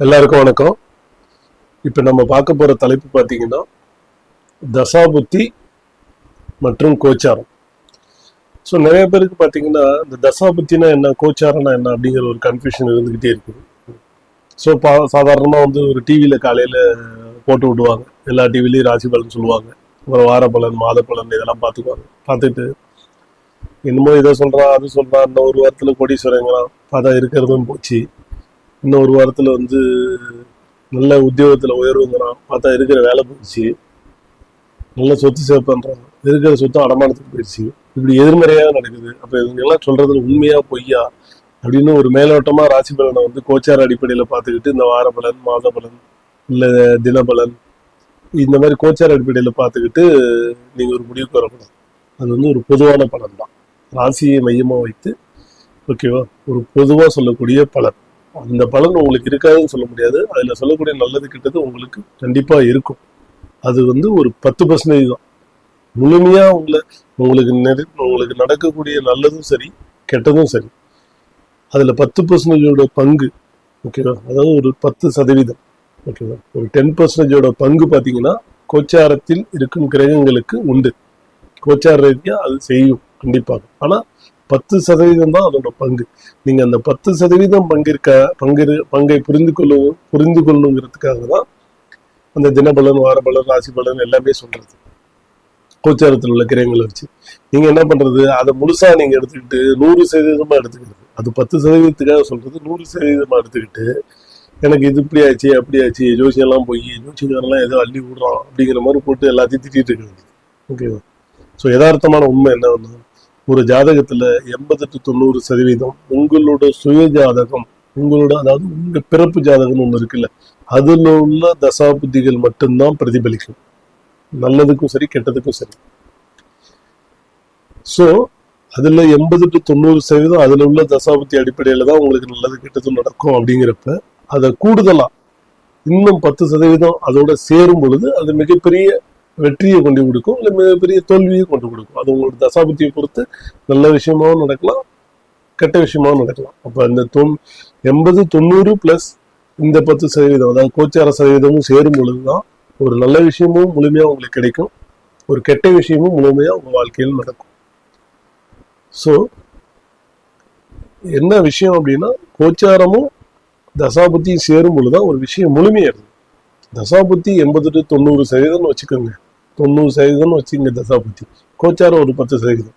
எல்லாருக்கும் வணக்கம். இப்போ நம்ம பார்க்க போகிற தலைப்பு பார்த்தீங்கன்னா தசாபுத்தி மற்றும் கோச்சாரம். ஸோ நிறைய பேருக்கு பார்த்தீங்கன்னா இந்த தசாபுத்தினா என்ன கோச்சாரம்னா என்ன அப்படிங்கிற ஒரு கன்ஃபியூஷன் இருந்துக்கிட்டே இருக்குது. ஸோ பா சாதாரணமாக வந்து ஒரு டிவியில் காலையில் போட்டு விடுவாங்க. எல்லா டிவிலையும் ராசி பலன் சொல்லுவாங்க. அப்புறம் வார பலன் மாத பலன் இதெல்லாம் பார்த்துக்குவாங்க. பார்த்துட்டு என்னமோ இதை சொல்கிறான் அது சொல்கிறான் இன்னும் ஒரு வாரத்தில் கோடீஸ்வரங்கிறான் பார்த்தா இருக்கிறதும் போச்சு. இன்னும் ஒரு வாரத்தில் வந்து நல்ல உத்தியோகத்தில் உயர்வுங்கிறான். பார்த்தா இருக்கிற வேலை போயிடுச்சு. நல்ல சொத்து சேர்ப்புன்றான் இருக்கிற சொத்து அடமானத்துக்கு போயிடுச்சு. இப்படி எதிர்மறையாக நடக்குது. அப்போ இவங்கெல்லாம் சொல்கிறது உண்மையா பொய்யா அப்படின்னு ஒரு மேலோட்டமாக ராசி பலனை வந்து கோச்சார அடிப்படையில் பார்த்துக்கிட்டு இந்த வார பலன் மாத பலன் இல்லை தினபலன் இந்த மாதிரி கோச்சார அடிப்படையில் பார்த்துக்கிட்டு நீங்கள் ஒரு முடிவுக்கு வரக்கூடாது. அது வந்து ஒரு பொதுவான பலன் தான் ராசியை மையமாக வைத்து ஓகேவா? ஒரு பொதுவாக சொல்லக்கூடிய பலன். அந்த பலன் உங்களுக்கு இருக்காதுன்னு சொல்ல முடியாது. அதில் சொல்லக்கூடிய நல்லது கிட்டது உங்களுக்கு கண்டிப்பாக இருக்கும். அது வந்து ஒரு பத்து பர்சன்டேஜ் தான். முழுமையாக உங்களை உங்களுக்கு நெரு உங்களுக்கு நடக்கக்கூடிய நல்லதும் சரி கெட்டதும் சரி. அதில் பத்து பர்சன்டேஜோட பங்கு ஓகேவா அதாவது ஒரு பத்து சதவீதம் ஓகேவா ஒரு டென் பர்சன்டேஜோட பங்கு பார்த்தீங்கன்னா கோச்சாரத்தில் இருக்கும் கிரகங்களுக்கு உண்டு. கோச்சார ரீதியாக அது செய்யும் கண்டிப்பாக ஆனால் பத்து சதவீதம் தான் அதோட பங்கு. நீங்க அந்த பத்து சதவீதம் பங்கிருக்க பங்கு பங்கை புரிந்து கொள்ளும் புரிந்து கொள்ளுங்கிறதுக்காக தான் அந்த தினபலன் வாரபலன் ராசி பலன் எல்லாமே சொல்றது. கோச்சாரத்தில் உள்ள கிரகங்களை வச்சு. நீங்க என்ன பண்றது? அதை முழுசா நீங்க எடுத்துக்கிட்டு நூறு சதவீதமா எடுத்துக்கிறது. அது பத்து சதவீதத்துக்காக சொல்றது நூறு சதவீதமா எடுத்துக்கிட்டு எனக்கு இது இப்படி ஆச்சு அப்படி ஆச்சு ஜோசியெல்லாம் போய் ஜோசியக்காரெல்லாம் ஏதோ அள்ளி விடுறான் அப்படிங்கிற மாதிரி போட்டு எல்லாத்தையும் திட்டிட்டு இருக்கிறது ஓகேவா? ஸோ யதார்த்தமான உண்மை என்ன ஒரு ஜாதகத்துல எண்பது டு தொண்ணூறு சதவீதம் உங்களோட சுய ஜாதகம் உங்களோட அதாவது உங்க பிறப்பு ஜாதகம் ஒண்ணு இருக்குல்ல அதுல உள்ள தசாபுத்திகள் மட்டும்தான் பிரதிபலிக்கும். நல்லதுக்கும் சரி கெட்டதுக்கும் சரி. ஸோ அதுல எண்பது டு தொண்ணூறு சதவீதம் அதுல உள்ள தசாபுத்தி அடிப்படையில தான் உங்களுக்கு நல்லது கெட்டதும் நடக்கும் அப்படிங்கிறப்ப அதை கூடுதலா இன்னும் பத்து சதவீதம் அதோட சேரும் பொழுது அது மிகப்பெரிய வெற்றியை கொண்டு கொடுக்கும் இல்லை மிகப்பெரிய தோல்வியை கொண்டு கொடுக்கும். அது உங்களோட தசாபத்தியை பொறுத்து நல்ல விஷயமாவும் நடக்கலாம் கெட்ட விஷயமாவும் நடக்கலாம். அப்போ இந்த தொண் எண்பது தொண்ணூறு ப்ளஸ் இந்த பத்து சதவீதம் அதாவது கோச்சார சதவீதமும் சேரும் பொழுது தான் ஒரு நல்ல விஷயமும் முழுமையாக உங்களுக்கு கிடைக்கும். ஒரு கெட்ட விஷயமும் முழுமையாக உங்கள் வாழ்க்கையில் நடக்கும். ஸோ என்ன விஷயம் அப்படின்னா கோச்சாரமும் தசாபுத்தியும் சேரும் பொழுது தான் ஒரு விஷயம் முழுமையாயிருது தசாபுத்தி எண்பது டு தொண்ணூறு சதவீதம்னு வச்சுக்கோங்க. தொண்ணூறு சதவீதம்னு வச்சுங்க தசாபுத்தி கோச்சாரம் ஒரு பத்து சதவீதம்.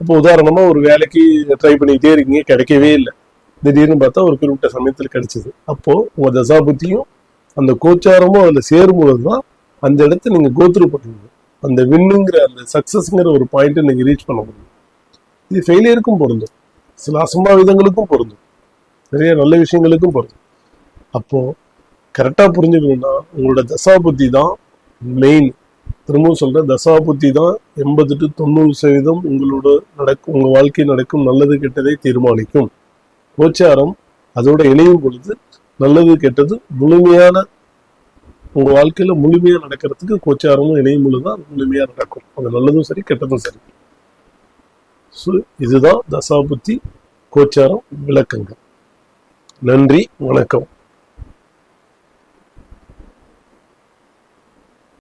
இப்போ உதாரணமாக ஒரு வேலைக்கு ட்ரை பண்ணிக்கிட்டே இருக்கீங்க கிடைக்கவே இல்லை. திடீர்னு பார்த்தா ஒரு குறிப்பிட்ட சமயத்தில் கிடச்சிது. அப்போது உங்கள் தசா தசாபுத்தியும் அந்த கோச்சாரமும் அதில் சேரும்போது தான் அந்த இடத்த நீங்கள் கோத்ரூ பண்ணுவீங்க. அந்த வின்னுங்கிற அந்த சக்ஸஸ்ங்கிற ஒரு பாயிண்ட்டை நீங்கள் ரீச் பண்ண முடியும். இது ஃபெயிலியருக்கும் பொருந்தும். சில அசம்பாவிதங்களுக்கும் பொருந்தும். நிறைய நல்ல விஷயங்களுக்கும் பொருந்தும். அப்போது கரெக்டாக புரிஞ்சுக்கணும்னா உங்களோட தசாபுத்தி தான் மெயின் திரும்பவும் சொல்றேன் தசாபுத்தி தான் எண்பது டு தொண்ணூறு சதவீதம் உங்களோட நடக்கும் உங்கள் வாழ்க்கையில் நடக்கும் நல்லது கெட்டதை தீர்மானிக்கும். கோச்சாரம் அதோட இணையும் பொழுது நல்லது கெட்டது முழுமையான உங்க வாழ்க்கையில முழுமையா நடக்கிறதுக்கு கோச்சாரமும் இணையும் பொழுது தான் முழுமையாக நடக்கும். அது நல்லதும் சரி கெட்டதும் சரி. ஸோ இதுதான் தசாபுத்தி கோச்சாரம் விளக்கங்கள். நன்றி வணக்கம்.